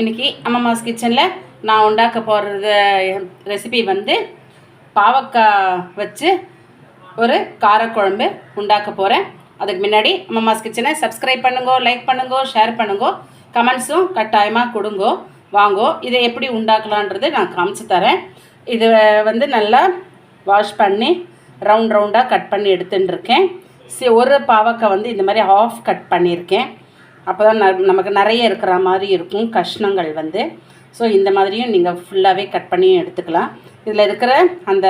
இன்றைக்கி அம்மாஸ் கிச்சனில் நான் உண்டாக்க போகிறது ரெசிபி வந்து பாவக்காய் வச்சு ஒரு காரக்குழம்பு உண்டாக்க போகிறேன் அதுக்கு முன்னாடி அம்மாஸ் கிச்சனை சப்ஸ்கிரைப் பண்ணுங்கோ லைக் பண்ணுங்கோ ஷேர் பண்ணுங்கோ கமெண்ட்ஸும் கட்டாயமாக கொடுங்கோ வாங்கோ இதை எப்படி உண்டாக்கலான்றது நான் காமிச்சு தரேன். இது வந்து நல்லா வாஷ் பண்ணி ரவுண்ட் ரவுண்டாக கட் பண்ணி எடுத்துன்னு இருக்கேன் சி ஒரு பாவக்காய் வந்து இந்த மாதிரி ஆஃப் கட் பண்ணியிருக்கேன். அப்போ தான் நமக்கு நிறைய இருக்கிற மாதிரி இருக்கும் கஷ்ணங்கள் வந்து. ஸோ இந்த மாதிரியும் நீங்கள் ஃபுல்லாகவே கட் பண்ணி எடுத்துக்கலாம். இதில் இருக்கிற அந்த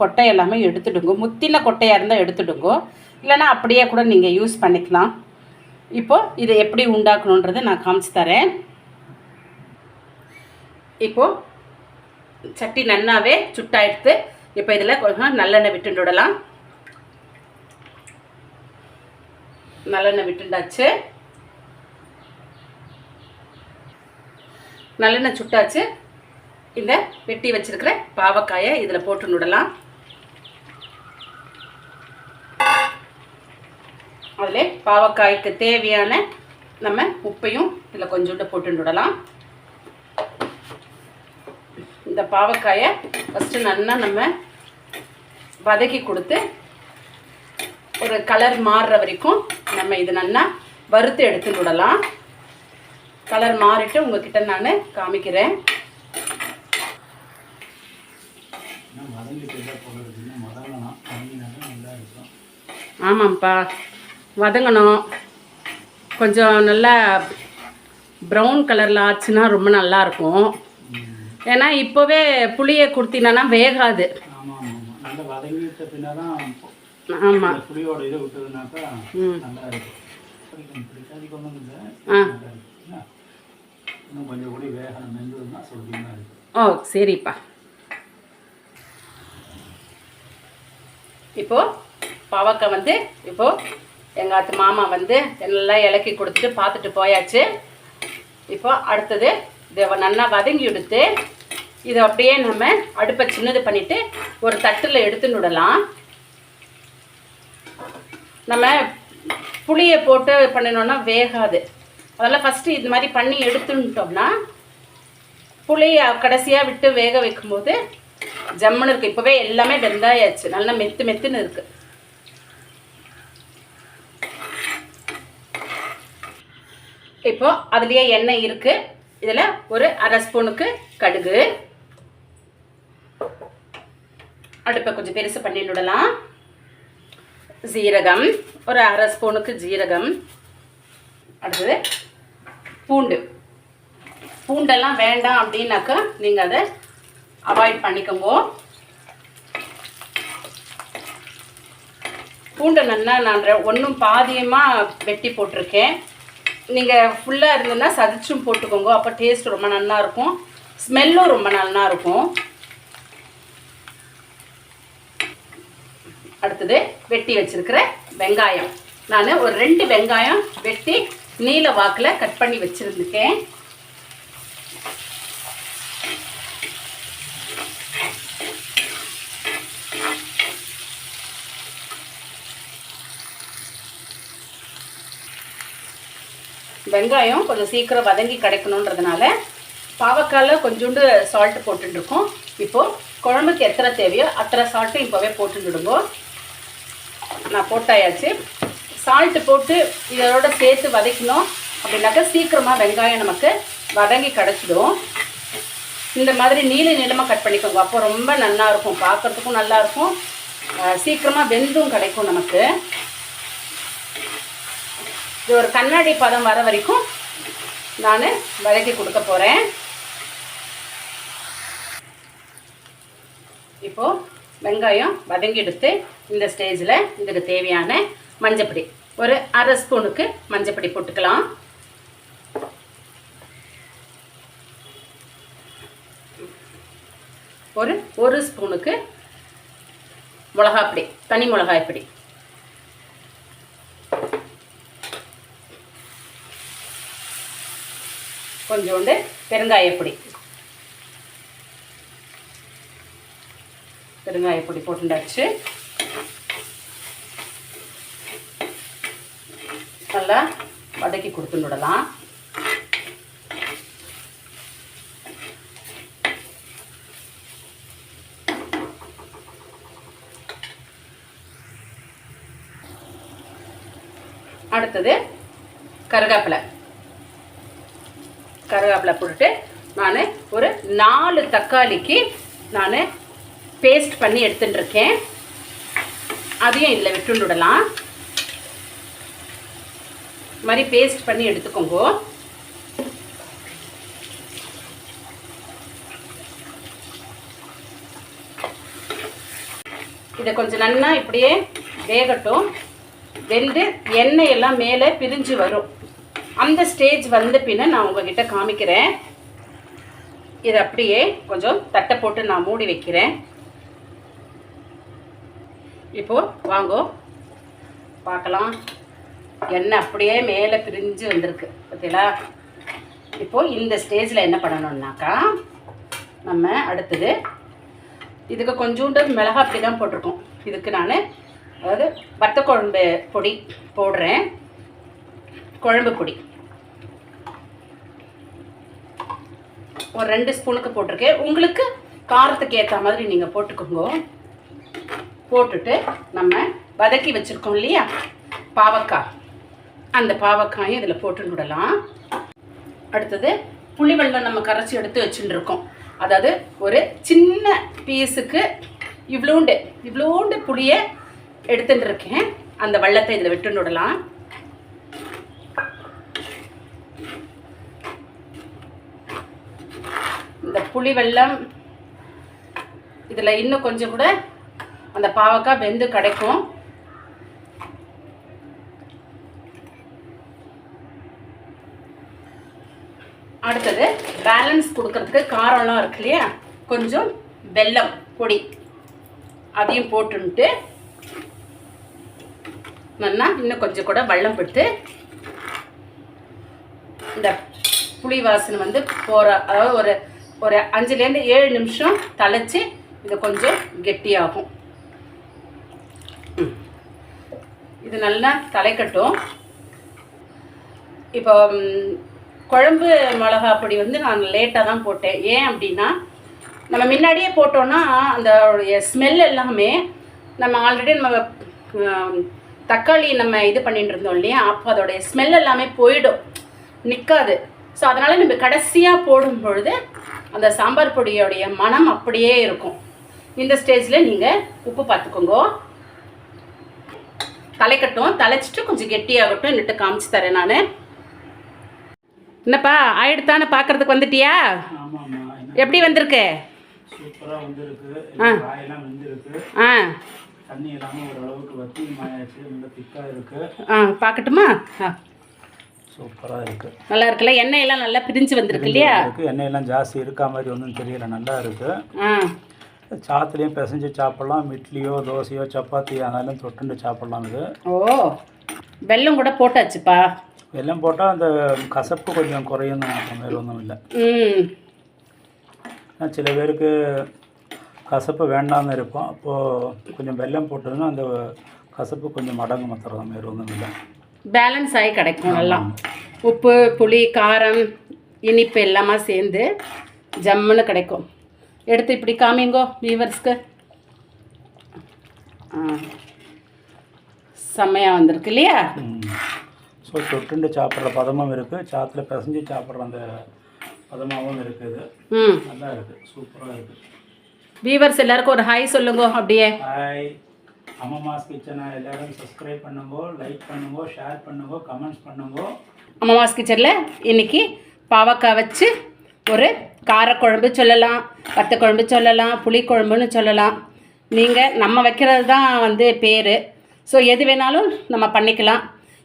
கொட்டை எல்லாமே எடுத்துடுங்க. முத்தின கொட்டையாக இருந்தால் எடுத்துடுங்க. இல்லைன்னா அப்படியே கூட நீங்கள் யூஸ் பண்ணிக்கலாம். இப்போது இதை எப்படி உண்டாக்கணுன்றதை நான் காமிச்சு தரேன். இப்போது சட்டி நன்னாவே சுட்டாயிடுத்து இப்போ இதில் கொஞ்சம் நல்லெண்ணெய் விட்டுண்டு விடலாம். நல்லெண்ணெய் விட்டுண்டாச்சு. நல்லெண்ணெய் சுட்டாச்சு. இந்த வெட்டி வச்சிருக்கிற பாவக்காயை இதில் போட்டு விடலாம் அதில் பாவக்காய்க்கு தேவையான நம்ம உப்பையும் இதில் கொஞ்சோண்டு போட்டு விடலாம் இந்த பாவக்காயை ஃபஸ்ட்டு நல்லா நம்ம வதக்கி கொடுத்து ஒரு கலர் மாறுற வரைக்கும் நம்ம இது நல்லா வறுத்து எடுத்து விடலாம் கலர் மாறிட்டு உங்ககிட்ட நான் காமிக்கிறேன். ஆமாம்ப்பா. வதங்கணும். கொஞ்சம் நல்லா ப்ரௌன் கலரில் ஆச்சுன்னா ரொம்ப நல்லா இருக்கும். ஏன்னா இப்போவே புளியை கொடுத்தினா வேகாது. ஆமாம் ஆ. இன்னும் கொஞ்சம் கூட வேகணும் மெந்ததுன்னா சொல்லிங்கன்னா ஓ சரிப்பா. இப்போ பவக்காய் வந்து இப்போ எங்கள் அத்து மாமா வந்து எல்லாம் இலக்கி கொடுத்துட்டு பார்த்துட்டு போயாச்சு. இப்போ அடுத்தது இதை நல்லா வதங்கி எடுத்து இதை அப்படியே நம்ம அடுப்பை சின்னது பண்ணிட்டு ஒரு தட்டில் எடுத்துன்னு விடலாம் நம்ம புளியை போட்டு பண்ணினோன்னா வேகாது. அதெல்லாம் ஃபஸ்ட்டு இது மாதிரி பண்ணி எடுத்துட்டோம்னா புளியை கடைசியாக விட்டு வேக வைக்கும்போது ஜம்முன்னு இருக்குது இப்போவே எல்லாமே வெந்தாயாச்சு. நல்லா மெத்து மெத்துன்னு இருக்குது இப்போது அதுலேயே எண்ணெய் இருக்குது இதில் ஒரு அரை ஸ்பூனுக்கு கடுகு. அடுப்பை கொஞ்சம் பெருசு பண்ணி விடலாம். ஜீரகம் ஒரு அரை ஸ்பூனுக்கு ஜீரகம். அடுத்தது பூண்டு. பூண்டெல்லாம் வேண்டாம் அப்படின்னாக்கா நீங்கள் அதை அவாய்ட் பண்ணிக்கோங்க. பூண்டை நல்லா நான் ஒன்றும் பாதியமாக வெட்டி போட்டிருக்கேன். நீங்கள் ஃபுல்லாக இருந்ததுன்னா சதிச்சும் போட்டுக்கோங்க. அப்போ டேஸ்ட் ரொம்ப நல்லா இருக்கும் ஸ்மெல்லும் ரொம்ப நல்லா இருக்கும் அடுத்தது வெட்டி வச்சிருக்கிற வெங்காயம். நான் ஒரு ரெண்டு வெங்காயம் வெட்டி நீல வாக்கில் கட் பண்ணி வச்சுருந்துக்கேன் வெங்காயம் கொஞ்சம் சீக்கிரம் வதங்கி கிடைக்கணுன்றதுனால பாவக்காயில் கொஞ்சோண்டு சால்ட்டு போட்டுருக்கோம் இப்போது குழம்புக்கு எத்தனை தேவையோ அத்தனை சால்ட்டும் இப்போவே போட்டுடுங்க நான் போட்டாயாச்சு. சால்ட்டு போட்டு இதோட சேர்த்து வதக்கணும். அப்படின்னாக்கா சீக்கிரமாக வெங்காயம் நமக்கு வதங்கி கிடச்சிடும். இந்த மாதிரி நீல நிலமாக கட் பண்ணிக்கோங்க. அப்போ ரொம்ப நல்லா இருக்கும். பார்க்குறதுக்கும் நல்லா இருக்கும். சீக்கிரமாக வெந்தும் கிடைக்கும் நமக்கு. இது ஒரு கண்ணாடி பதம் வர வரைக்கும் நான் வதக்கி கொடுக்க போகிறேன் இப்போது வெங்காயம் வதங்கி எடுத்து இந்த ஸ்டேஜில் இதுக்கு தேவையான மஞ்சப்பொடி. ஒரு அரை ஸ்பூனுக்கு மஞ்சப்பொடி போட்டுக்கலாம். ஒரு ஒரு ஸ்பூனுக்கு மிளகாப்பொடி தனி மிளகாய் பொடி. கொஞ்சோண்டு பெருங்காயப்பொடி பெருங்காயப்பொடி போட்டுண்டாச்சு. நல்லா வதக்கி கொடுத்து விடலாம். அடுத்தது கருகாப்பிலை. கருகாப்பிலை போட்டுட்டு நான் ஒரு நாலு தக்காளிக்கு நான் பேஸ்ட் பண்ணி எடுத்துட்டுருக்கேன். அதையும் இதில் விட்டு விடலாம். இது மாதிரி பேஸ்ட் பண்ணி எடுத்துக்கோங்க. இதை கொஞ்சம் நல்லா இப்படியே வேகட்டும். வெந்து எண்ணெய் எல்லாம் மேலே பிரிஞ்சு வரும். அந்த ஸ்டேஜ் வந்த பின்ன நான் உங்ககிட்ட காமிக்கிறேன். இதை அப்படியே கொஞ்சம் தட்டை போட்டு நான் மூடி வைக்கிறேன். இப்போ வாங்கோ. பார்க்கலாம். எண்ணெய் அப்படியே மேலே பிரிஞ்சு வந்திருக்கு பார்த்தீங்களா? இப்போ இந்த ஸ்டேஜில் என்ன பண்ணணும்னாக்கா நம்ம அடுத்தது இதுக்கு கொஞ்சோண்டு மிளகா அப்படி தான் போட்டிருக்கோம். இதுக்கு நான் அதாவது வத்த குழம்பு பொடி போடுறேன். குழம்பு பொடி. ஒரு ரெண்டு ஸ்பூனுக்கு போட்டிருக்கேன். உங்களுக்கு காரத்துக்கு ஏற்ற மாதிரி நீங்கள் போட்டுக்கோங்க. போட்டுட்டு நம்ம வதக்கி வச்சுருக்கோம் இல்லையா? பாவக்காய். அந்த பாவக்காயும் இதில் போட்டு விடலாம் அடுத்தது புளிவெல்லம் நம்ம கரைச்சி எடுத்து வச்சுட்டுருக்கோம். அதாவது ஒரு சின்ன பீஸுக்கு இவ்வளோண்டு இவ்வளோண்டு புளியை எடுத்துட்டு இருக்கேன் அந்த வெள்ளத்தை இதில் விட்டு விடலாம் இந்த புளி வெள்ளம் இதில் இன்னும் கொஞ்சம் கூட அந்த பாவக்காய் வெந்து கிடைக்கும். அடுத்தது பேலன்ஸ் கொடுக்கறதுக்கு காரம்லாம் இருக்கு இல்லையா? கொஞ்சம் வெல்லம் பொடி. அதையும் போட்டுன்ட்டு நல்லா இன்னும் கொஞ்சம் கூட வெள்ளம் போட்டு இந்த புளி வாசனை வந்து போகிற அதாவது ஒரு ஒரு அஞ்சுலேருந்து ஏழு நிமிஷம் தழைச்சி இது கொஞ்சம் கெட்டியாகும். இது நல்லா தலைக்கட்டும் இப்போ குழம்பு மிளகா பொடி வந்து நான் லேட்டாக தான் போட்டேன். ஏன் அப்படின்னா நம்ம முன்னாடியே போட்டோன்னா அந்த ஸ்மெல் எல்லாமே நம்ம ஆல்ரெடி நம்ம தக்காளி நம்ம இது பண்ணிட்டு இருந்தோம் இல்லையா? அப்போ அதோடைய ஸ்மெல் எல்லாமே போயிடும். நிற்காது ஸோ அதனால் நம்ம கடைசியாக போடும் பொழுது அந்த சாம்பார் பொடியோடைய மனம் அப்படியே இருக்கும். இந்த ஸ்டேஜில் நீங்கள் உப்பு பார்த்துக்கோங்க. தலைக்கட்டும் தலைச்சிட்டு கொஞ்சம் கெட்டியாகட்டும். என்னட்டு காமிச்சு தரேன் நான். என்னப்பா ஆயிடுத்தானே பார்க்கறதுக்கு வந்துட்டியா? எப்படி வந்திருக்கு? ஆ. ஆ. தண்ணி இல்லாமல் ஓரளவுக்கு வத்தி மாயாச்சு ரொம்ப திக்காக இருக்கு. ஆ பார்க்கட்டுமா ஆ. சூப்பராக இருக்கு. நல்லா இருக்குல்ல எண்ணெய் எல்லாம் நல்லா பிரிஞ்சு வந்திருக்கு இல்லையா? இருக்கு எண்ணெயெல்லாம் ஜாஸ்தி இருக்கா மாதிரி ஒன்றும் தெரியல நல்லா இருக்கு. ஆ. சாத்துலேயும் பிசைஞ்சு சாப்பிடலாம். இட்லியோ தோசையோ சப்பாத்தி ஆனாலும் தொட்டுண்டு சாப்பிடலாம் இது ஓ வெல்லம் கூட போட்டாச்சுப்பா. வெல்லம் போட்டால் அந்த கசப்பு கொஞ்சம் குறையும் நினைக்கிறேன் வேறு ஒன்றும் இல்லை. ஏன்னா சில பேருக்கு கசப்பு வேண்டாம்னு இருப்போம் அப்போது கொஞ்சம் வெல்லம் போட்டதுன்னா அந்த கசப்பு கொஞ்சம் மடங்கு மாத்திரம் வேறு ஒன்றும் இல்லை. பேலன்ஸ் ஆகி கிடைக்கும் நல்லா. உப்பு புளி காரம் இனிப்பு எல்லாமே சேர்ந்து ஜம்முன்னு கிடைக்கும். எடுத்து இப்படி காமிங்கோ வீவர்ஸ்க்கு ஆ. செம்மையாக வந்திருக்கு இல்லையா? ஸோ தொட்டுண்டு சாப்பிட்ற பதமும் இருக்குது சாத்தில் பிசைஞ்சு சாப்பிட்ற அந்த பதமாகவும் இருக்குது நல்லா இருக்குது சூப்பராக இருக்குது வீவர்ஸ் எல்லாருக்கும் ஒரு ஹாய் சொல்லுங்க அப்படியே. ஹாய். அம்மம்மாஸ் கிச்சனை எல்லாரும் சப்ஸ்கிரைப் பண்ணுங்க லைக் பண்ணுங்க ஷேர் பண்ணுங்க கமெண்ட்ஸ் பண்ணுங்க. அம்மாவாஸ் கிச்சனில் இன்னைக்கு பாவக்காய் வச்சு ஒரு காரக்குழம்பு சொல்லலாம் வத்த குழம்பு சொல்லலாம் புளிக்குழம்புன்னு சொல்லலாம். நீங்கள் நம்ம வைக்கிறது தான் வந்து பேர். ஸோ எது வேணாலும் நம்ம பண்ணிக்கலாம்.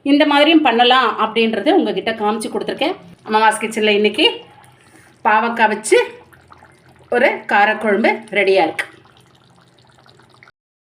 இந்த மாதிரியும் பண்ணலாம் அப்படின்றது உங்ககிட்ட காமிச்சு கொடுத்துருக்கேன். அம்மாவாஸ் கிச்சனில் இன்றைக்கி பாவக்காய் வச்சு ஒரு காரக்குழம்பு ரெடியாக இருக்குது